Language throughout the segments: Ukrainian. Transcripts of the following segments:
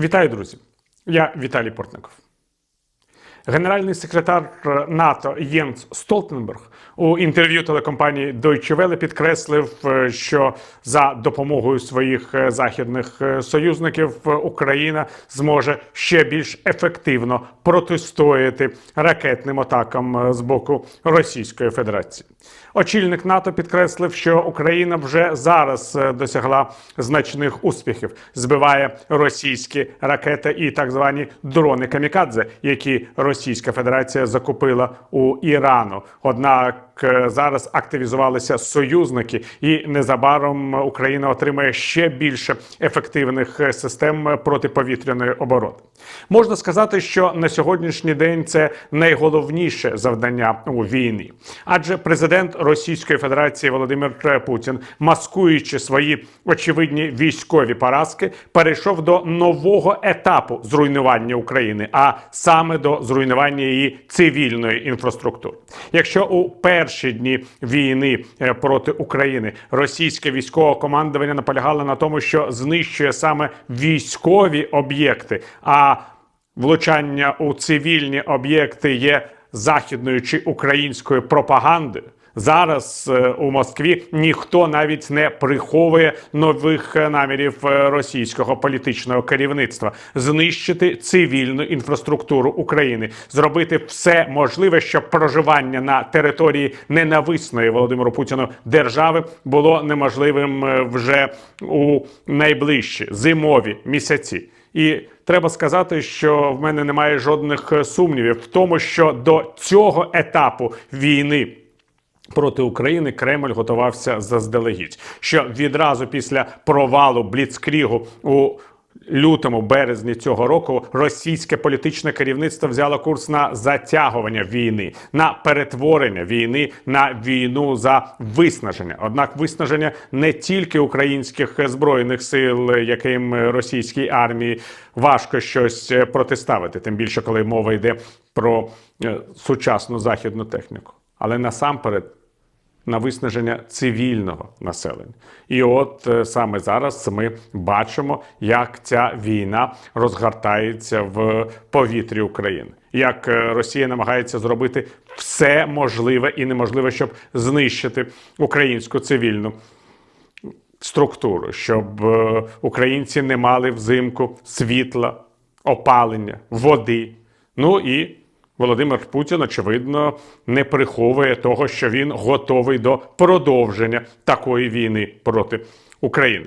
Вітаю, друзі! Я Віталій Портников. Генеральний секретар НАТО Єнс Столтенберг у інтерв'ю телекомпанії Deutsche Welle підкреслив, е, що за допомогою своїх е, західних е, союзників е, Україна зможе ще більш ефективно протистояти ракетним атакам е, з боку Російської Федерації. Очільник НАТО підкреслив, що Україна вже зараз е, досягла значних успіхів, збиває російські ракети і так звані дрони камікадзе, які Російська Федерація закупила у Ірану. Однак зараз активізувалися союзники, і незабаром Україна отримає ще більше ефективних е, систем протиповітряної оборони. Можна сказати, що на сьогоднішній день це найголовніше завдання у війні, адже президент Російської Федерації Володимир Путін, маскуючи свої очевидні військові поразки, перейшов до нового етапу зруйнування України, а саме до зруйнування її цивільної інфраструктури. Якщо у перші дні війни е, проти України російське військове командування наполягало на тому, що знищує саме військові об'єкти, а влучання у цивільні об'єкти є західною чи українською пропагандою. Зараз е, у Москві ніхто навіть не приховує нових е, намірів е, російського політичного керівництва знищити цивільну інфраструктуру України, зробити все можливе, щоб проживання на території ненависної Володимиру Путіну держави було неможливим вже у найближчі зимові місяці. І треба сказати, що в мене немає жодних сумнівів в тому, що до цього етапу війни. Проти України Кремль готувався заздалегідь, що відразу після провалу Бліцкрігу у лютому березні цього року російське політичне керівництво взяло курс на затягування війни, на перетворення війни на війну за виснаження. Однак виснаження не тільки українських збройних сил, яким російській армії важко щось е, протиставити, тим більше коли мова йде про е, сучасну західну техніку, але насамперед на виснаження цивільного населення. І от е, саме зараз ми бачимо, як ця війна розгортається в повітрі України. Як е, Росія намагається зробити все можливе і неможливе, щоб знищити українську цивільну структуру, щоб е, українці не мали взимку світла, опалення, води. Ну і Володимир Путін, очевидно, не приховує того, що він готовий до продовження такої війни проти України.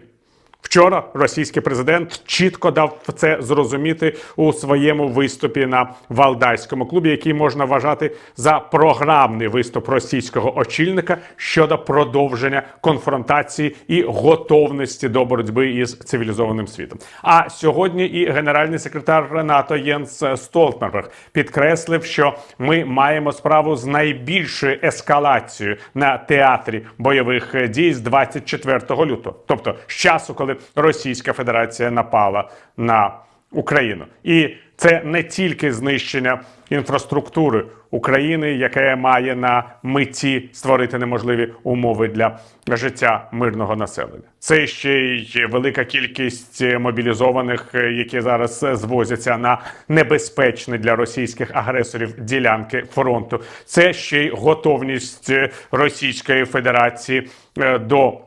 Вчора російський президент чітко дав це зрозуміти у своєму виступі на Валдайському клубі, який можна вважати за програмний виступ російського очільника щодо продовження конфронтації і готовності до боротьби із цивілізованим світом. А сьогодні і генеральний секретар НАТО Єнс Столтенберг підкреслив, що ми маємо справу з найбільшою ескалацією на театрі бойових дій з 24 лютого, тобто з часу, коли Російська Федерація напала на Україну, і це не тільки знищення інфраструктури України, яке має на меті створити неможливі умови для життя мирного населення. Це ще й велика кількість мобілізованих, які зараз звозяться на небезпечні для російських агресорів ділянки фронту. Це ще й готовність Російської Федерації е, до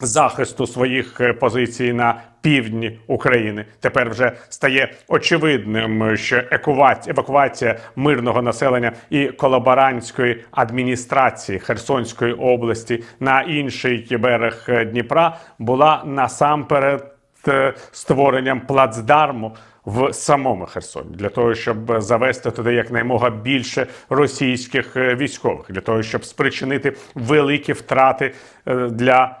захисту своїх е, позицій на півдні України. Тепер вже стає очевидним, що евакуація мирного населення і колаборантської адміністрації Херсонської області на інший берег е, Дніпра була насамперед е, створенням плацдарму. В самому Херсоні для того, щоб завести туди якнаймога більше російських військових, для того, щоб спричинити великі втрати для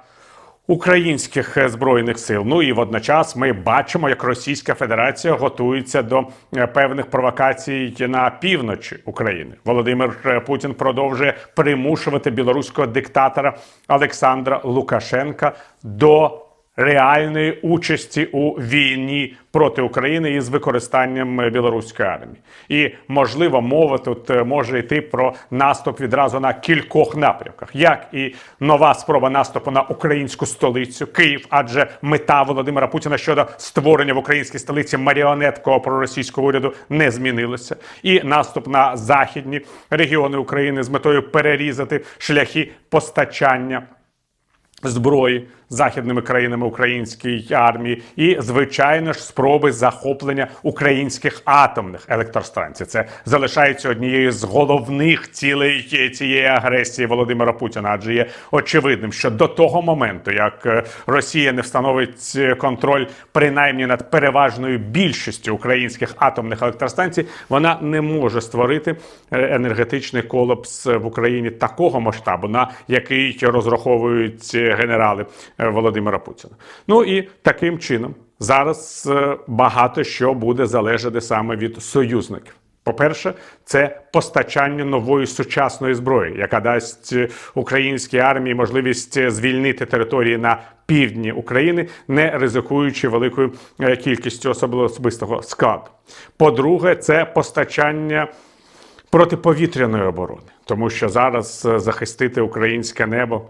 українських збройних сил. Ну і водночас ми бачимо, як Російська Федерація готується до е, певних провокацій на півночі України. Володимир е, Путін продовжує примушувати білоруського диктатора Олександра Лукашенка до реальної участі у війні проти України із використанням білоруської армії. І можливо, мова тут е, може йти про наступ відразу на кількох напрямках, як і нова спроба наступу на українську столицю Київ, адже мета Володимира Путіна щодо створення в українській столиці маріонеткого проросійського уряду не змінилося, і наступ на західні регіони України з метою перерізати шляхи постачання зброї західними країнами українській армії, і звичайно ж спроби захоплення українських атомних електростанцій. Це залишається однією з головних цілей цієї агресії Володимира Путіна. Адже є очевидним, що до того моменту, як е, Росія не встановить е, контроль принаймні над переважною більшістю українських атомних електростанцій, вона не може створити е, енергетичний колапс в Україні такого масштабу, на який розраховують генерали Володимира Путіна. Ну і таким чином зараз е, багато що буде залежати саме від союзників. По-перше, це постачання нової сучасної зброї, яка дасть е, українській армії можливість е, звільнити території на півдні України, не ризикуючи великою е, кількістю особистого складу. По-друге, це постачання протиповітряної оборони, тому що зараз е, захистити українське небо.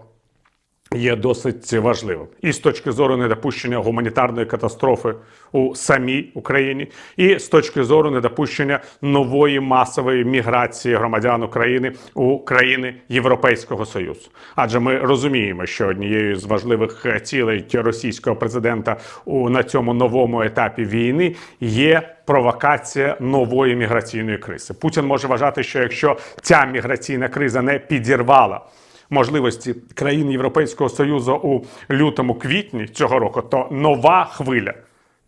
Є досить важливим і з точки зору недопущення гуманітарної катастрофи у самій Україні, і з точки зору недопущення нової масової міграції громадян України у країни Європейського Союзу. Адже ми розуміємо, що однією з важливих цілей російського президента у на цьому новому етапі війни є провокація нової міграційної кризи. Путін може вважати, що якщо ця міграційна криза не підірвала можливості країн Європейського Союзу у лютому квітні цього року, то нова хвиля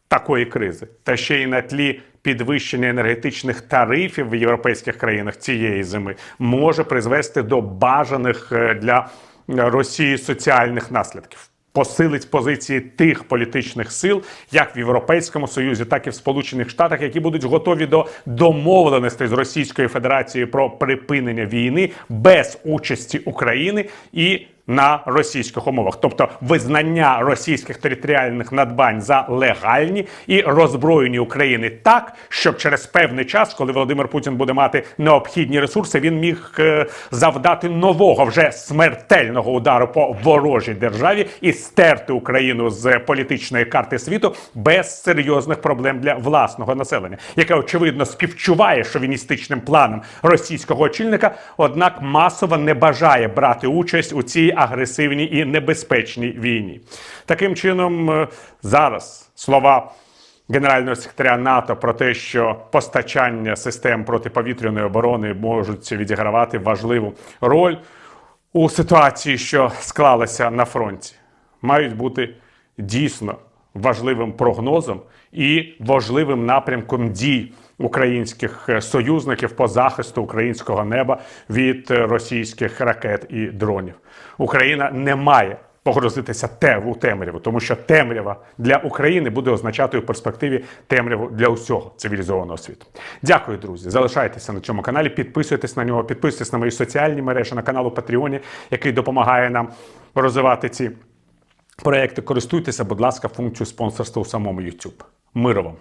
такої кризи, та ще й на тлі підвищення енергетичних тарифів в європейських країнах цієї зими, може призвести до бажаних е, для Росії соціальних наслідків. Посилить позиції тих політичних сил, як в Європейському Союзі, так і в Сполучених Штатах, які будуть готові до домовленостей з Російською Федерацією про припинення війни без участі України і на російських умовах, тобто визнання російських територіальних надбань за легальні і роззброєні України так, щоб через певний час, коли Володимир Путін буде мати необхідні ресурси, він міг е, завдати нового вже смертельного удару по ворожій державі і стерти Україну з політичної карти світу без серйозних проблем для власного населення, яке очевидно співчуває шовіністичним планам російського очільника, однак масово не бажає брати участь у цій агресивній і небезпечній війні. Таким чином, е, зараз слова. Генерального секретаря НАТО про те, що постачання систем протиповітряної оборони можуть відігравати важливу роль у ситуації, що склалася на фронті, мають бути дійсно важливим прогнозом і важливим напрямком дій українських е, союзників по захисту українського неба від е, російських ракет і дронів. Україна не має погрозитися у темряву, тому що темрява для України буде означати у перспективі темряву для усього цивілізованого світу. Дякую, друзі. Залишайтеся на цьому каналі, підписуйтесь на нього, підписуйтесь на мої соціальні мережі, на канал у Патреоні, який допомагає нам розвивати ці проекти. Користуйтеся, будь ласка, функцією спонсорства у самому YouTube. Миру вам!